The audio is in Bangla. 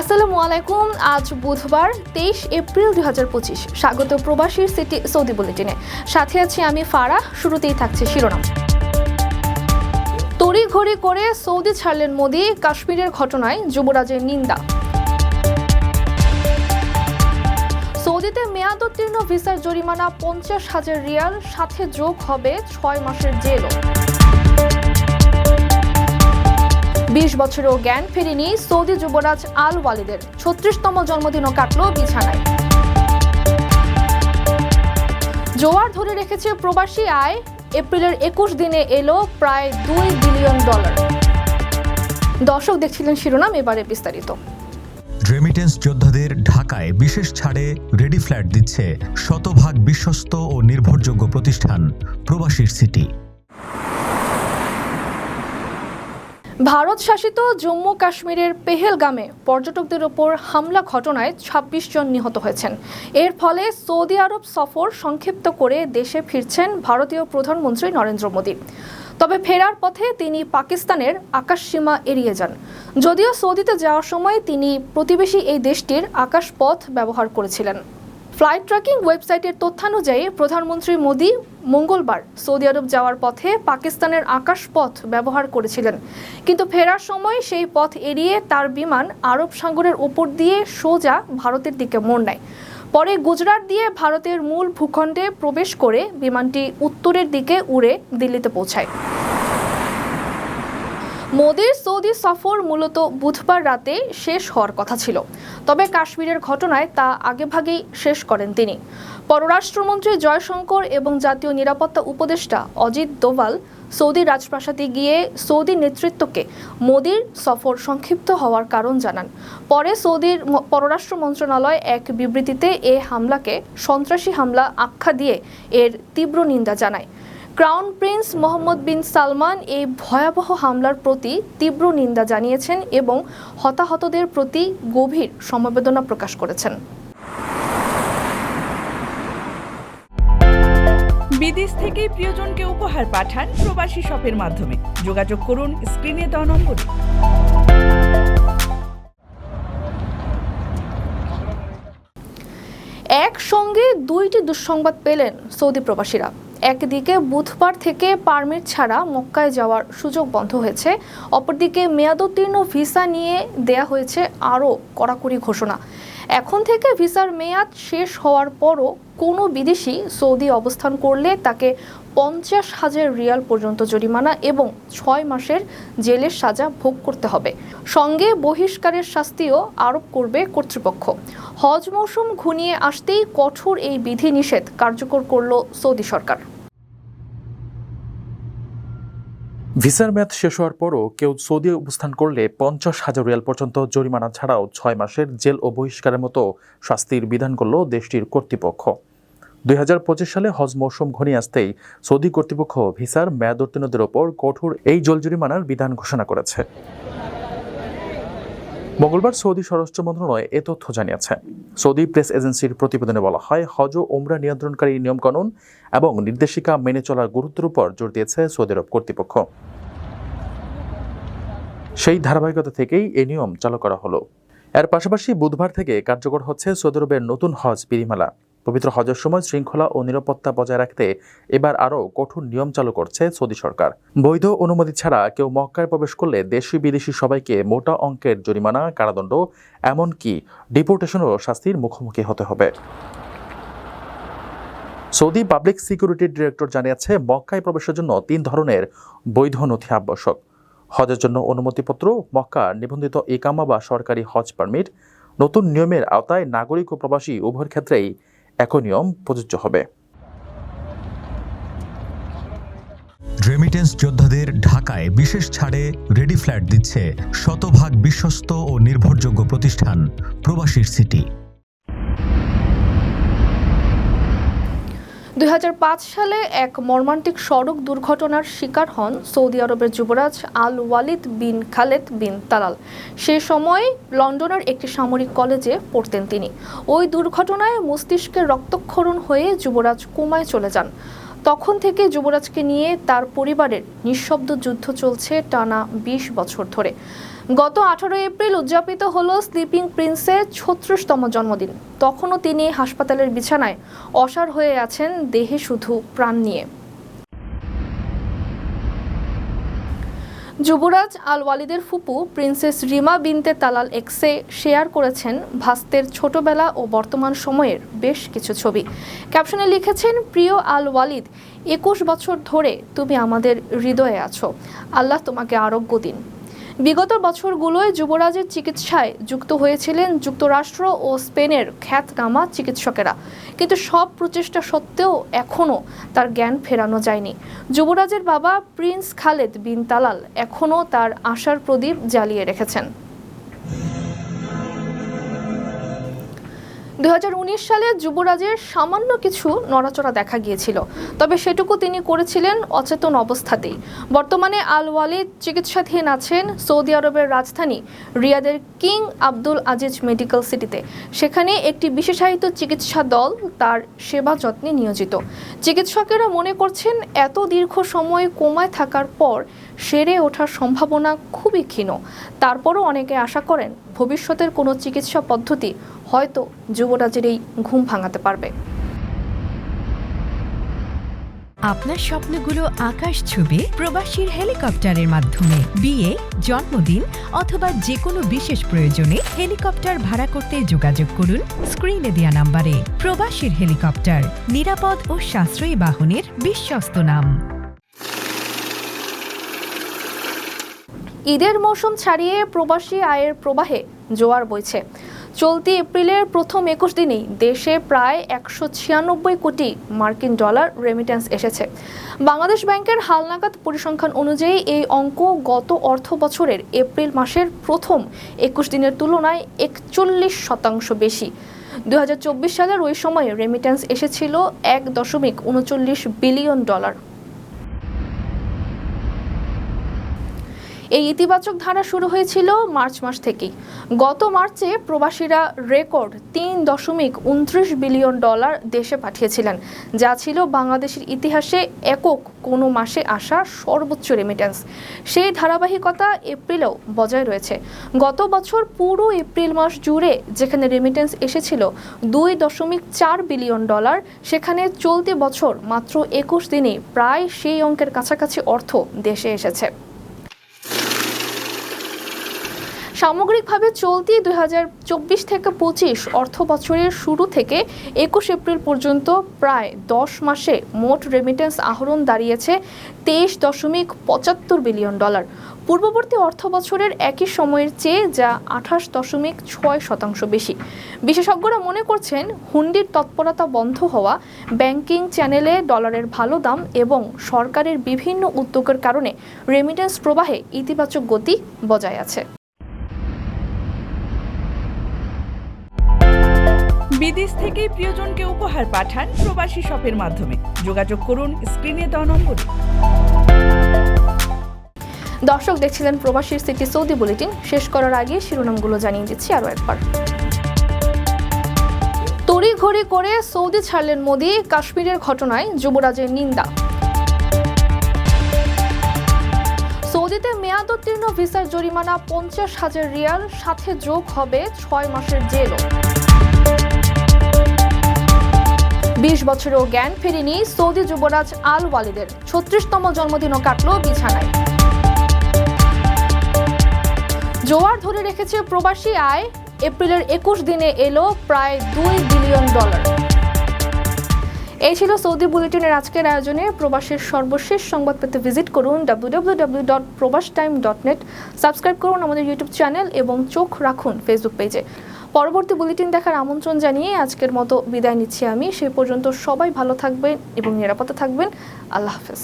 আসসালামু আলাইকুম, আজ বুধবার তেইশ এপ্রিল দু হাজার পঁচিশ। স্বাগত প্রবাসীর সিটি সৌদি বুলেটিনে। সাথে আছি আমি ফারাহ শুরুতেই থাকছে শিরোনাম। তড়িঘড়ি করে সৌদি ছাড়লেন মোদি, কাশ্মীরের ঘটনায় যুবরাজের নিন্দা। সৌদিতে মেয়াদোত্তীর্ণ ভিসার জরিমানা পঞ্চাশ হাজার রিয়াল, সাথে যোগ হবে ছয় মাসের জেলও। বিশ বছরেও জ্ঞান ফেরেনি সৌদি যুবরাজ আল ওয়ালিদের। ছত্রিশতম জন্মদিনও কাটল বিছানায়। জোয়ার ধরে রেখেছে প্রবাসী আয়। এপ্রিলের একুশ দিনে এলো প্রায় দুই বিলিয়ন ডলার। দর্শক দেখছিলেন শিরোনাম, এবারে বিস্তারিত। রেমিটেন্স যোদ্ধাদের ঢাকায় বিশেষ ছাড়ে রেডি ফ্ল্যাট দিচ্ছে শতভাগ বিশ্বস্ত ও নির্ভরযোগ্য প্রতিষ্ঠান, প্রবাসীর সিটি ভারত শাসিত জম্মু কাশ্মীরের পেহেলগামে পর্যটকদের ওপর হামলা ঘটনায় ২৬ জন নিহত হয়েছেন। এর ফলে সৌদি আরব সফর সংক্ষিপ্ত করে দেশে ফিরছেন ভারতীয় প্রধানমন্ত্রী নরেন্দ্র মোদী। তবে ফেরার পথে তিনি পাকিস্তানের আকাশসীমা এড়িয়ে যান। যদিও সৌদিতে যাওয়ার সময় তিনি প্রতিবেশী এই দেশটির আকাশপথ ব্যবহার করেছিলেন। ফ্লাইট ট্র্যাকিং ওয়েবসাইটের তথ্যানুযায়ী প্রধানমন্ত্রী মোদী মঙ্গলবার সৌদি আরব যাওয়ার পথে পাকিস্তানের আকাশপথ ব্যবহার করেছিলেন। কিন্তু ফেরার সময় সেই পথ এড়িয়ে তার বিমান আরব সাগরের ওপর দিয়ে সোজা ভারতের দিকে মোড় নেয়। পরে গুজরাট দিয়ে ভারতের মূল ভূখণ্ডে প্রবেশ করে বিমানটি উত্তরের দিকে উড়ে দিল্লিতে পৌঁছায়। মোদির সৌদি সফর মূলত বুধবার রাতে শেষ হওয়ার কথা ছিল। তবে কাশ্মীরের ঘটনায় তা আগেভাগেই শেষ করেন তিনি। পররাষ্ট্রমন্ত্রী জয়শঙ্কর এবং জাতীয় নিরাপত্তা উপদেষ্টা অজিত দোভাল সৌদি রাজপ্রাসাদে গিয়ে সৌদি নেতৃত্বকে মোদির সফর সংক্ষিপ্ত হওয়ার কারণ জানান। পরে সৌদির পররাষ্ট্র মন্ত্রণালয় এক বিবৃতিতে এ হামলাকে সন্ত্রাসী হামলা আখ্যা দিয়ে এর তীব্র নিন্দা জানায়। Crown prince Mohammed bin Salman এই ভয়াবহ হামলার প্রতি তীব্র নিন্দা জানিয়েছেন এবং হতাহতদের প্রতি গভীর সমবেদনা প্রকাশ করেছেন। বিদেশ থেকে প্রিয়জনকে উপহার পাঠান প্রবাসী শপের মাধ্যমে। যোগাযোগ করুন স্ক্রিনে দেওয়া নম্বরে। একসঙ্গে দুইটি দুঃসংবাদ পেলেন সৌদি প্রবাসীরা। একদিকে বুধবার থেকে পারমিট ছাড়া মক্কায় যাওয়ার সুযোগ বন্ধ হয়েছে, অপরদিকে মেয়াদোত্তীর্ণ ভিসা নিয়ে দেয়া হয়েছে আরও কড়াকড়ি ঘোষণা। এখন থেকে ভিসার মেয়াদ শেষ হওয়ার পরও কোনো বিদেশি সৌদি অবস্থান করলে তাকে পঞ্চাশ হাজার রিয়াল পর্যন্ত জরিমানা এবং ছয় মাসের জেলের সাজা ভোগ করতে হবে। সঙ্গে বহিষ্কারের শাস্তিও আরোপ করবে কর্তৃপক্ষ। হজ মৌসুম ঘনিয়ে আসতেই কঠোর এই বিধি নিষেধ কার্যকর করল সৌদি সরকার। ভিসার মেয়াদ শেষ হওয়ার পরও কেউ সৌদি অবস্থান করলে পঞ্চাশ হাজার রিয়াল পর্যন্ত জরিমানা ছাড়াও ছয় মাসের জেল ও বহিষ্কারের মতো শাস্তির বিধান করল দেশটির কর্তৃপক্ষ। দুই হাজার পঁচিশ সালে হজ মৌসুম ঘনিয়ে আসতেই সৌদি কর্তৃপক্ষ ভিসার মেয়াদোত্তীর্ণদের ওপর কঠোর এই জল জরিমানার বিধান ঘোষণা করেছে। মঙ্গলবার সৌদি স্বরাষ্ট্র মন্ত্রণালয় এ তথ্য জানিয়েছে। সৌদি প্রেস এজেন্সির প্রতিবেদনে বলা হয়, হজ ও ওমরা নিয়ন্ত্রণকারী নিয়মকানুন এবং নির্দেশিকা মেনে চলার গুরুত্বের উপর জোর দিয়েছে সৌদি আরব কর্তৃপক্ষ। সেই ধারাবাহিকতা থেকেই এ নিয়ম চালু করা হলো। এর পাশাপাশি বুধবার থেকে কার্যকর হচ্ছে সৌদি আরবের নতুন হজ বিধিমালা। পবিত্র হজের সময় শৃঙ্খলা ও নিরাপত্তা বজায় রাখতে এবার আরও কঠোর নিয়ম চালু করছে সৌদি সরকার। বৈধ অনুমতি ছাড়া কেউ মক্কায় প্রবেশ করলে দেশি বিদেশি সবাইকে মোটা অঙ্কের জরিমানা, কারাদণ্ড, এমনকি ডিপোর্টেশনও শাস্তির মুখোমুখি হতে হবে। সৌদি পাবলিক সিকিউরিটি ডিরেক্টর জানিয়েছে, মক্কায় প্রবেশের জন্য তিন ধরনের বৈধ নথি আবশ্যক। হজের জন্য অনুমতিপত্র, মক্কা নিবন্ধিত ইকামা বা সরকারি হজ পারমিট, নতুন নিয়মের আওতায় নাগরিক ও প্রবাসী উভয়ের ক্ষেত্রেই একই নিয়ম প্রযোজ্য হবে। রেমিটেন্স যোদ্ধাদের ঢাকায় বিশেষ ছাড়ে রেডি ফ্ল্যাট দিচ্ছে শতভাগ বিশ্বস্ত ও নির্ভরযোগ্য প্রতিষ্ঠান প্রবাসীর সিটি। দুই হাজার পাঁচ সালে এক মর্মান্তিক সড়ক দুর্ঘটনার শিকার হন সৌদি আরবের যুবরাজ Al Walid bin Khaled bin Talal. সে সময় লন্ডনের একটি সামরিক কলেজে পড়তেন তিনি। ওই দুর্ঘটনায় মস্তিষ্কে রক্তক্ষরণ হয়ে যুবরাজ কুমায় চলে যান। তখন থেকে যুবরাজকে নিয়ে তার পরিবারের নিঃশব্দ যুদ্ধ চলছে টানা বিশ বছর ধরে। গত আঠারো এপ্রিল উদযাপিত হলো স্লিপিং প্রিন্সের ছত্রিশতম জন্মদিন। তখনও তিনি হাসপাতালের বিছানায় অসার হয়ে আছেন দেহে শুধু প্রাণ নিয়ে। যুবরাজ আল ওয়ালিদের ফুপু, প্রিন্সেস রিমা বিনতে তালাল এক্সে শেয়ার করেছেন ভাস্তের ছোটবেলা ও বর্তমান সময়ের বেশ কিছু ছবি। ক্যাপশনে লিখেছেন, প্রিয় আল ওয়ালিদ একুশ বছর ধরে তুমি আমাদের হৃদয়ে আছো। আল্লাহ তোমাকে আরোগ্য দিন। বিগত বছরগুলোয় যুবরাজের চিকিৎসায় যুক্ত হয়েছিলেন যুক্তরাষ্ট্র ও স্পেনের খ্যাতনামা চিকিৎসকেরা। কিন্তু সব প্রচেষ্টা সত্ত্বেও এখনও তার জ্ঞান ফেরানো যায়নি। যুবরাজের বাবা প্রিন্স খালেদ বিন তালাল এখনও তার আশার প্রদীপ জ্বালিয়ে রেখেছেন। দু হাজার উনিশ সালে যুবরাজের সামান্য কিছু নড়াচড়া দেখা গিয়েছিল, তবে সেটুকু তিনি করেছিলেন অচেতন অবস্থাতেই। বর্তমানে আল ওয়ালিদ চিকিৎসাধীন আছেন সৌদি আরবের রাজধানী রিয়াদের কিং আব্দুল আজিজ মেডিকেল সিটিতে। সেখানে একটি বিশেষায়িত চিকিৎসা দল তার সেবা যত্নে নিয়োজিত। চিকিৎসকেরা মনে করছেন এত দীর্ঘ সময় কোমায় থাকার পর সেরে ওঠার সম্ভাবনা খুবই ক্ষীণ। তারপরও অনেকে আশা করেন ভবিষ্যতের কোনো চিকিৎসা পদ্ধতি হয়তো যুবরাজের এই ঘুম ভাঙাতে পারবে। আপনার স্বপ্নগুলো আকাশ ছবি প্রবাসীর হেলিকপ্টারের মাধ্যমে। বিয়ে, জন্মদিন অথবা যে কোনো বিশেষ প্রয়োজনে হেলিকপ্টার ভাড়া করতে যোগাযোগ করুন স্ক্রিনে দেয়া নাম্বারে। প্রবাসীর হেলিকপ্টার, নিরাপদ ও সাশ্রয়ী বাহনের বিশ্বস্ত নাম। ঈদের মৌসুম ছাড়িয়ে প্রবাসী আয়ের প্রবাহে জোয়ার বইছে। চলতি এপ্রিলের প্রথম একুশ দিনেই দেশে প্রায় একশো ছিয়ানব্বই কোটি মার্কিন ডলার রেমিটেন্স এসেছে। বাংলাদেশ ব্যাংকের হালনাগাদ পরিসংখ্যান অনুযায়ী এই অঙ্ক গত অর্থ বছরের এপ্রিল মাসের প্রথম একুশ দিনের তুলনায় একচল্লিশ শতাংশ বেশি। দু হাজার চব্বিশ সালের ওই সময়ে রেমিটেন্স এসেছিল এক দশমিক উনচল্লিশ বিলিয়ন ডলার। এই ইতিবাচক ধারা শুরু হয়েছিল মার্চ মাস থেকেই। গত মার্চে প্রবাসীরা রেকর্ড তিন দশমিক উনত্রিশ বিলিয়ন ডলার দেশে পাঠিয়েছিলেন, যা ছিল বাংলাদেশের ইতিহাসে একক কোনো মাসে আসা সর্বোচ্চ রেমিটেন্স সেই ধারাবাহিকতা এপ্রিলেও বজায় রয়েছে। গত বছর পুরো এপ্রিল মাস জুড়ে যেখানে রেমিটেন্স এসেছিল দুই দশমিক চার বিলিয়ন ডলার, সেখানে চলতি বছর মাত্র একুশ দিনে প্রায় সেই অঙ্কের কাছাকাছি অর্থ দেশে এসেছে। সামগ্রিকভাবে চলতি দু হাজার চব্বিশ থেকে পঁচিশ অর্থ বছরের শুরু থেকে একুশ এপ্রিল পর্যন্ত প্রায় দশ মাসে মোট রেমিটেন্স আহরণ দাঁড়িয়েছে তেইশ দশমিক পঁচাত্তর বিলিয়ন ডলার। পূর্ববর্তী অর্থ বছরের একই সময়ের চেয়ে যা আঠাশ দশমিক ছয় শতাংশ বেশি। বিশেষজ্ঞরা মনে করছেন হুন্ডির তৎপরতা বন্ধ হওয়া ব্যাংকিং চ্যানেলে ডলারের ভালো দাম এবং সরকারের বিভিন্ন উদ্যোগের কারণে রেমিটেন্স প্রবাহে ইতিবাচক গতি বজায় আছে। বিদেশ থেকে প্রিয়জনকে উপহার পাঠান প্রবাসী শপের মাধ্যমে। যোগাযোগ করুন, স্ক্রিনে দেওয়া নম্বরে। দর্শক, দেখছিলেন প্রবাসীর সিটি সৌদি বুলেটিন। শেষ করার আগে শিরোনামগুলো জানিয়ে দিচ্ছি আরও একবার। তড়ি ঘড়ি করে সৌদি ছাড়লেন মোদি, কাশ্মীরের ঘটনায় যুবরাজের নিন্দা। সৌদিতে মেয়াদোত্তীর্ণ ভিসার জরিমানা পঞ্চাশ হাজার রিয়াল, সাথে যোগ হবে ছয় মাসের জেলও। বিশ বছরেও জ্ঞান ফেরেনি সৌদি যুবরাজ আল ওয়ালিদের ছত্রিশতম জন্মদিনও কাটল বিছানায়। জোয়ার ধরে রেখেছে প্রবাসী আয়। এপ্রিলের একুশ দিনে এলো প্রায় দুই বিলিয়ন ডলার। এই ছিল সৌদি বুলেটিনের আজকের আয়োজনে। প্রবাসের সর্বশেষ সংবাদ পেতে ভিজিট করুন W W W dot Probash time dot net subscribe করুন আমাদের ইউটিউব চ্যানেল এবং চোখ রাখুন ফেসবুক পেজে। পরবর্তী বুলেটিন দেখার আমন্ত্রণ জানিয়ে আজকের মতো বিদায় নিচ্ছি আমি। সে পর্যন্ত সবাই ভালো থাকবেন এবং নিরাপদে থাকবেন। আল্লাহ হাফেজ।